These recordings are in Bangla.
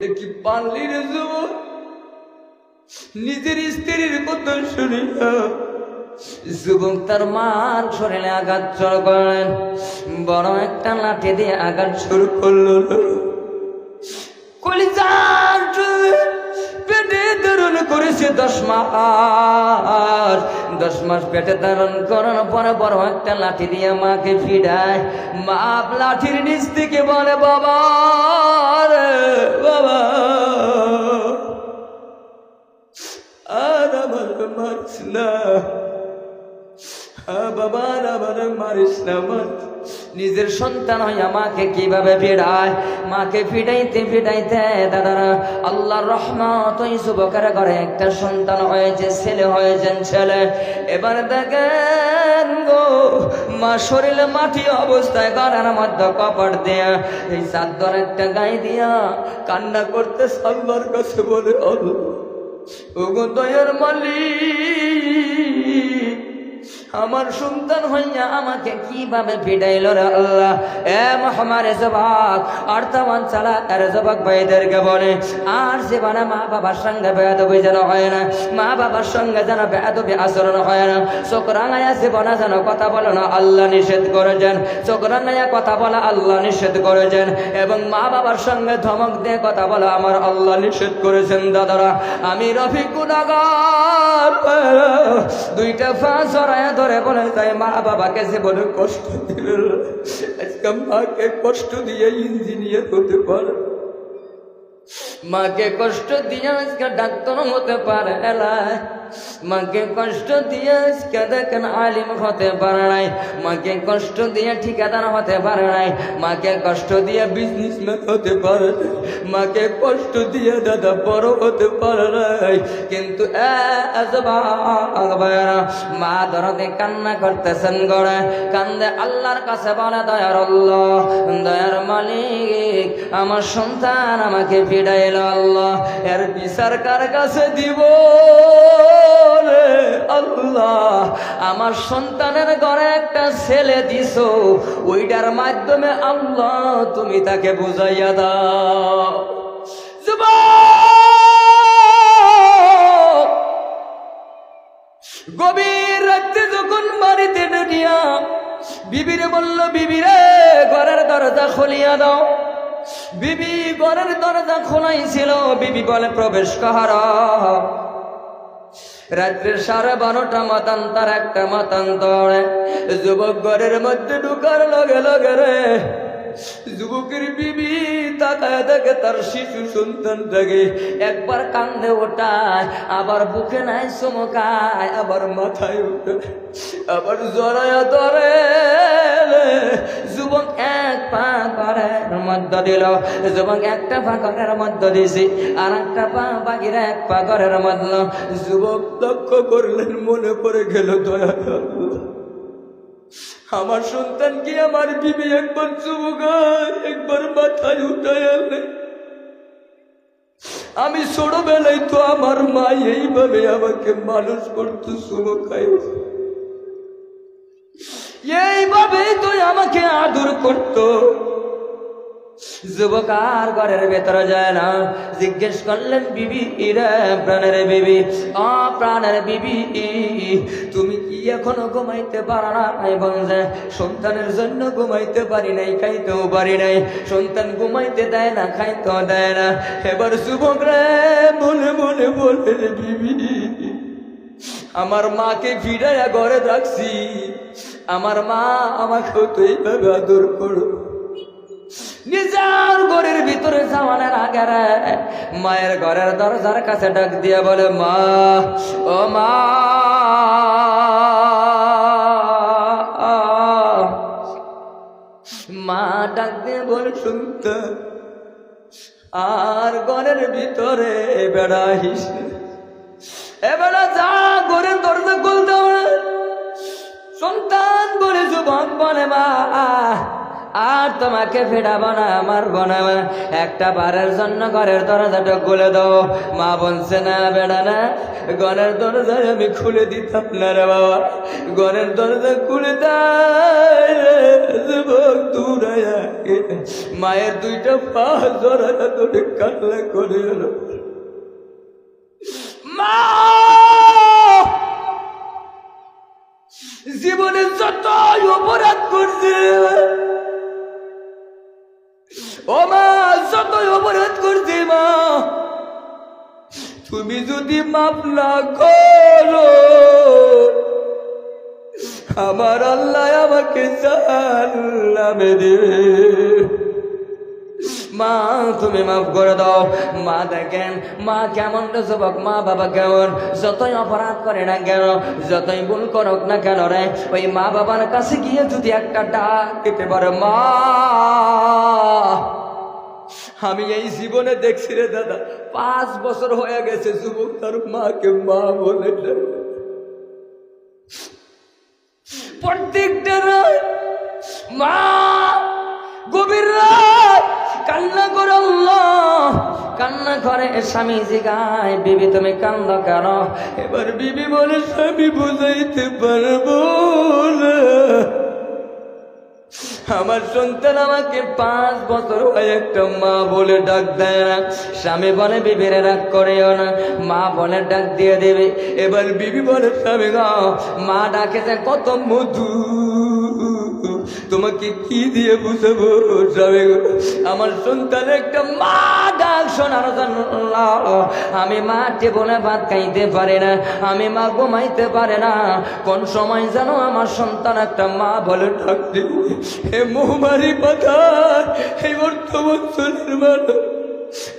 কি পারলি রে নিজের স্ত্রীর কথা শুনিয়া যুবক তার মার শরীরে আঘাত শুরু করেন বড় একটা লাঠি দিয়ে আঘাত শুরু করল। কলিজার পেটে ধারণ করেছে দশ মাস। দশ মাস পেটে ধারণ করার পরে বড় একটা লাঠি দিয়ে মাকে ফিডায় মা লাঠির নিচ থেকে বলে, বাবা বাবা। আর আমার মারিস না। বাবা আর আমার মারিস না আমার নিজের সন্তান হইয়া মাকে কীভাবে ফিরায়? মাকে ফিটাইতে ফিটাইতে দাদারা, আল্লাহর রহমত ওই যুবকের ঘরে একটা সন্তান হয়েছে, ছেলে হয়েছেন ছেলে। এবার দেখেন গো, মা শরীরে মাটি অবস্থায় ঘরের মধ্যে কপাট দেয়া এই চাদর একটা গায়ে দিয়া কান্না করতে সাল্লার কাছে বলে ওগো দয়ার মালিক আমার সন্তান হইয়া আমাকে কীভাবে ফিটাইল রে আল্লাহ? এ মহামারে জবাক আর তামান চালা আর জবাক ভাইদেরকে বলে, আর জীবনে মা বাবার সঙ্গে বেয়াদবি যেন হয় না, মা বাবার সঙ্গে যেন বেয়াদবি আচরণ হয় না, চোখ রাঙাইয়া জীবনে যেন কথা বলো না, আল্লাহ নিষেধ করেছেন। চোখ রাঙাইয়া কথা বলা, আল্লাহ নিষেধ করেছেন। এবং মা বাবার সঙ্গে ধমক দিয়ে কথা বলা, আমার আল্লাহ নিষেধ করেছেন, দাদারা। আমি রফিক গুনাগার দুইটা পা জড়ায় ধরে বলে তাই মা বাবাকে জীবনে কষ্ট দিল, আজকে মাকে কষ্ট দিয়ে ইঞ্জিনিয়ার হতে পারে। মাকে কষ্ট দিয়ে আজকে ডাক্তার হতে পারে, এলায়। মাকে কষ্ট দিয়ে আজকে দেখেন আলিম হতে পারে নাই। মাকে কষ্ট দিয়ে ঠিকাদার হতে পারে নাই। মাকে কষ্ট দিয়ে বিজনেসম্যান হতে পারে মাকে কষ্ট দিয়ে দাদা বড় হতে পারে নাই। কিন্তু মা দরদে কান্না করতেছেন গড়ে। কান্দে আল্লাহর কাছে বলে, দয়ার আল্লাহ, দয়ার মালিক, আমার সন্তান আমাকে ফিরাইল আল্লাহ। এর বিচার কার কাছে দিব? আল্লাহ, আমার সন্তানের ঘরে একটা ছেলে দিছ, ওইটার মাধ্যমে আল্লাহ তুমি তাকে বুঝাইয়া দাও। গভীর রাত্রে যখন বাড়িতে ঢুকিয়া, বিবিরে বলল, বিবিরে, ঘরের দরজা খুলিয়া দাও। বিবি ঘরের দরজা খোলাই ছিল বিবি বলে, প্রবেশ কাহার রাত্রের সাড়ে বারোটা মাতান্তর একটা মাতান্তর যুবক ঘরের মধ্যে ঢুকার লগে লগে রে। যুবকের বিবি তাকায় দেখে তার শিশু সন্তানটাকে একবার কান্দে ওঠায় আবার বুকে নাই চমকায়, আবার মাথায় উঠে, আবার জড়ায় ধরে মধ্য দিল। যুবক একটা পা ঘরের মধ্য দিছি, আর একটা পা বাকির এক পা ঘরের মধ্য। যুবক লক্ষ্য করলেন, মনে পড়ে গেল, দয়া আমার সন্তান কি আমার বিবি একবার যুবকার, একবার মাথায় উঠায় আমি ছোটবেলায় তো আমার মা এইভাবে আমাকে মানুষ করতো শুভকায় এইভাবেই তো আমাকে আদর করতো। যুবকার ঘরের ভেতরে যায় না। জিজ্ঞেস করলেন, বিবি ইরা প্রাণের বিবি? অ প্রাণের বিবি। তুমি কি এখনও ঘুমাইতে পারো না? বলছে সন্তানের জন্য ঘুমাইতে পারি নাই, খাইতেও পারি নাই। সন্তান ঘুমাইতে দেয় না, খাইতেও দেয় না। এবার যুবক রে মনে বলে রে বিবি, আমার মাকে ফিরাইয়া ঘরে রাখছি। আমার মা আমাকেও তো এইভাবে আদর করো নিজের ঘরের ভিতরে যাওয়ানের আগে মায়ের ঘরের দরজার কাছে ডাক দিয়ে বলে, মা, ও মা মা, ডাক দিয়ে বলে, শুনতে, আর ঘরের ভিতরে বেড়াইস এবেলা যা ঘরের দরজা খুলতে সন্তান বলে যুবক বলে, মা আর তোমাকে ফেরাবো না মারবো না একটা বারের জন্য ঘরের দরজাটা খুলে দাও। মা বলছে, না বেড়া না, ঘরের দরজায় আমি খুলে দিতাম না রে বাবা। ঘরের দরজা খুলে মায়ের দুইটা পা জড়াইয়া তোরে কান্না করে এলো। মা! জীবনে যতই অপরাধ করছে ও মা যতই অপরাধ করছে মা, তুমি যদি না করো, আমার আল্লাহ আমাকে জান্নামে দেবে। মা, তুমি মাফ করে দাও। মা দেখেন, মা কেমন যুবক? মা বাবা কেমন? যতই অপরাধ করে না কেন, যতই ভুল করুক না কেন রে, ওই মা বাবার কাছে গিয়ে যদি একটা ডাক দিতে পারে, মা, আমি এই জীবনে দেখছি রে দাদা, পাঁচ বছর হয়ে গেছে যুবক, তার মাকে মা বলে প্রত্যেকটা রাত মা গভীর রাত কান্না করে কান্না করে স্বামী জিগায়, বিবি, তুমি কান্দ কেন? এবার বিবি বলে, স্বামী বুঝাইতে পারব আমার সন্তান আমাকে পাঁচ বছর হয় একটা মা বলে ডাক দেয় না। স্বামী বলে, বিবিরে রাগ করেও না। মা বলে, ডাক দিয়ে দেবে। এবার বিবি বলে, স্বামী গাও মা ডাকেছে কত মধু। তোমাকে কি দিয়ে বুঝাবো স্বামী? আমার সন্তান একটা মা ডাক শোনার আমি মা টেবলে ভাত খাইতে পারে না, আমি মা ঘুমাইতে পারে না কোন সময় যেন আমার সন্তান একটা মা বলে ডাক দিবে হে মোহমারি পাতা হে বর্তমান মানুষ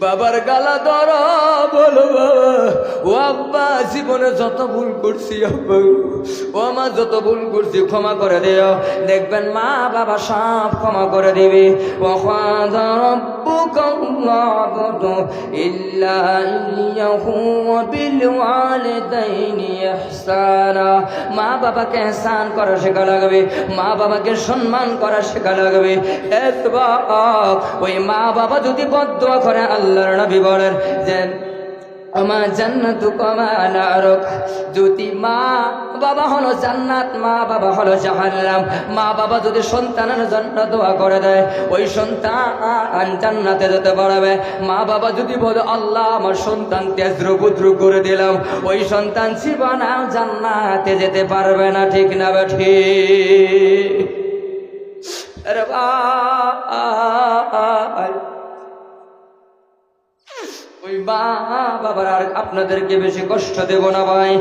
বাবার গালা ধর, বলো বাবা। ও আব্বা, জীবনে যত ভুল করছি ও মা, যত ভুল করছি, ক্ষমা করে দেও। দেখবেন মা বাবা সব ক্ষমা করে দিবি। ও ইল্লা ইয়্যাহু ওয়া বিল ওয়ালিদাইনি ইহসানা মা বাবাকে এহসান করা শেখা লাগবে, মা বাবাকে সম্মান করা শেখা লাগবে। ওই মা বাবা যদি বদুয়া করে আল্লাহর নবী বলেন যে আমা জান্নাতু কমা নারক। যদি মা বাবা হলো জান্নাত, মা বাবা হলো জাহান্নাম। মা বাবা যদি সন্তানের জন্য দোয়া করে দেয়, ওই সন্তান জান্নাতে যেতে পারবে। মা বাবা যদি বলে, আল্লাহ, আমার সন্তান তেজরু বুদ্রু করে দিলাম। ওই সন্তান জীবনা জান্নাতে যেতে পারবে না, ঠিক না বা আর আপনাদেরকে বেশি কষ্ট দেব না ভাই।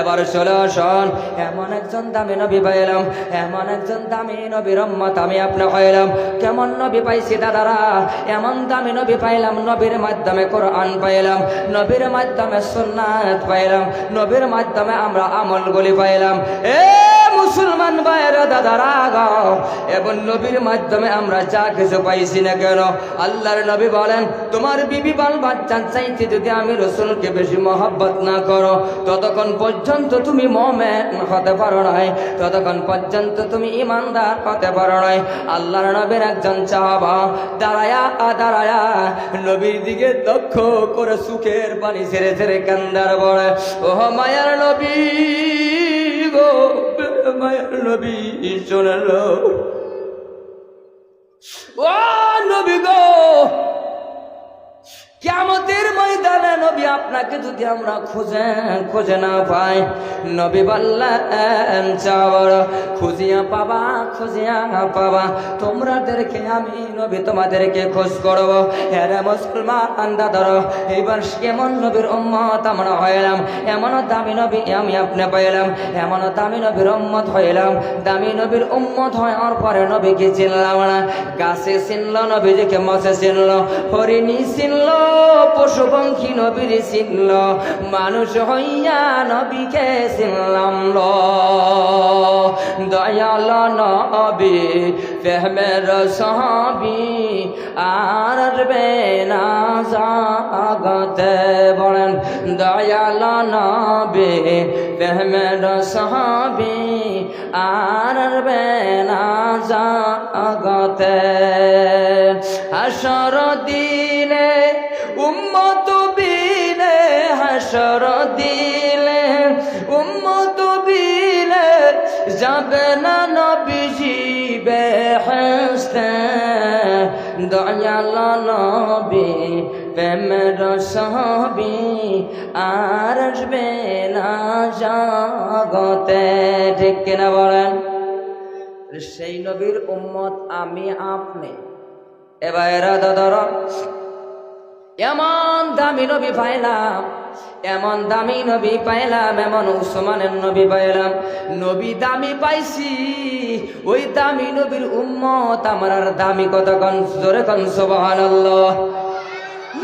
এবার চলে আসন। এমন একজন দামি নবী পাইলাম, এমন একজন দামি নবীর রম্মত আমি আপনি পাইলাম কেমন নবী পাইছি দাদারা? এমন দামি নবী পাইলাম, নবীর মাধ্যমে কোরআন পাইলাম, নবীর মাধ্যমে সুন্নাত পাইলাম, নবীর মাধ্যমে আমরা আমলগুলি পাইলাম। এ মুসলমান ভাইয়ের, দাদারা গাও এবং নবীর মাধ্যমে আমরা যা কিছু পাইছি না কেন? আল্লাহর নবী বলেন, তোমার বিবি বাল বাচ্চা চাইতে যদি আমি রসুলকে বেশি মহব্বত না করো, ততক্ষণ পর্যন্ত তুমি মমেন হতে পারো নাই। ততক্ষণ পর্যন্ত তুমি ইমানদার হতে পারো নাই। আল্লাহর নবীর একজন চাহাবা দাঁড়ায়া দাঁড়ায়া নবীর দিকে দক্ষ করে সুখের পানি ছেড়ে ছেড়ে কান্দার বড় ও মায়ার নবী গো মায়ার নবী শোনাল। ও নবী গো কেমতের ময়দানে নবী আপনাকে যদি আমরা খুঁজে খুঁজে না পাই, নবী বললেন খুঁজিয়া পাবা খুঁজিয়া পাবা। তোমরাদেরকে আমি, নবী তোমাদেরকে খোঁজ করব। হ্যাঁ মুসলমান দাদর, এইবার কেমন নবীর উম্মত আমরা হইলাম? এমন দামি নবী আমি আপনি পাইলাম। এমন দামি নবীর উম্মত হইলাম। দামি নবীর উম্মত হওয়ার পরে নবীকে চিনলাম না। গাছে চিনল, নবীজিকে মছে চিনল। হরিণী চিনল পশু পঙ্খী নবীর চিনল মানুষ হইয়া নবীকে চিনলাম ল। দয়াল নবী ফেহমের সাহাবি, আর আসবে না জাগতে বলেন। দয়াল নবী ফেহমের সাহাবি, আর আসবে না জাগতে। হাসর দিলে উম্মত বিলে হাসর দিলে, উম্মত বিলে যাবে না নবীজি বেহেস্তে দয়াল নবী প্রেমের সহবি আর আসবে না জগতে। ঠিক কিনা বলেন? সেই নবীর উম্মত আমি আপনি। এবার এরা দাদর এমন দামি নবী পাইলাম, এমন দামি নবী পাইলাম, এমন উসমানের নবী পাইলাম। নবী দামি পাইছি, ওই দামি নবীর উম্মত আমার দামি কত কন, জোরে কন, সুবহানাল্লাহ।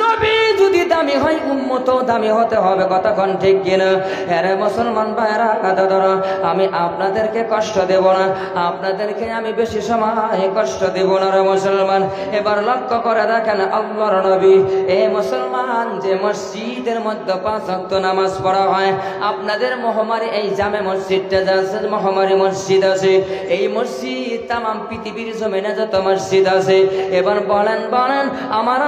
নবী যদি দামি হয় উম্মত দামি হতে হবে কতক্ষণ ঠিক কিনা? হ্যাঁ মুসলমান ভাইরা কাদা ধরো, আমি আপনাদেরকে কষ্ট দেব না, আপনাদেরকে আমি বেশি সময় কষ্ট দেব না রে মুসলমান। এবার লক্ষ্য করে দেখেন আল্লাহর নবী, এ মুসলমান যে মসজিদের মধ্যে পাঁচ ওয়াক্ত নামাজ পড়া হয়, আপনাদের মহামারী, এই জামে মসজিদটা যে আছে, মহামারী মসজিদ আছে, এই মসজিদ তাম পৃথিবীর জমিনে যত মসজিদ আছে, এবার বলেন বলেন, আমার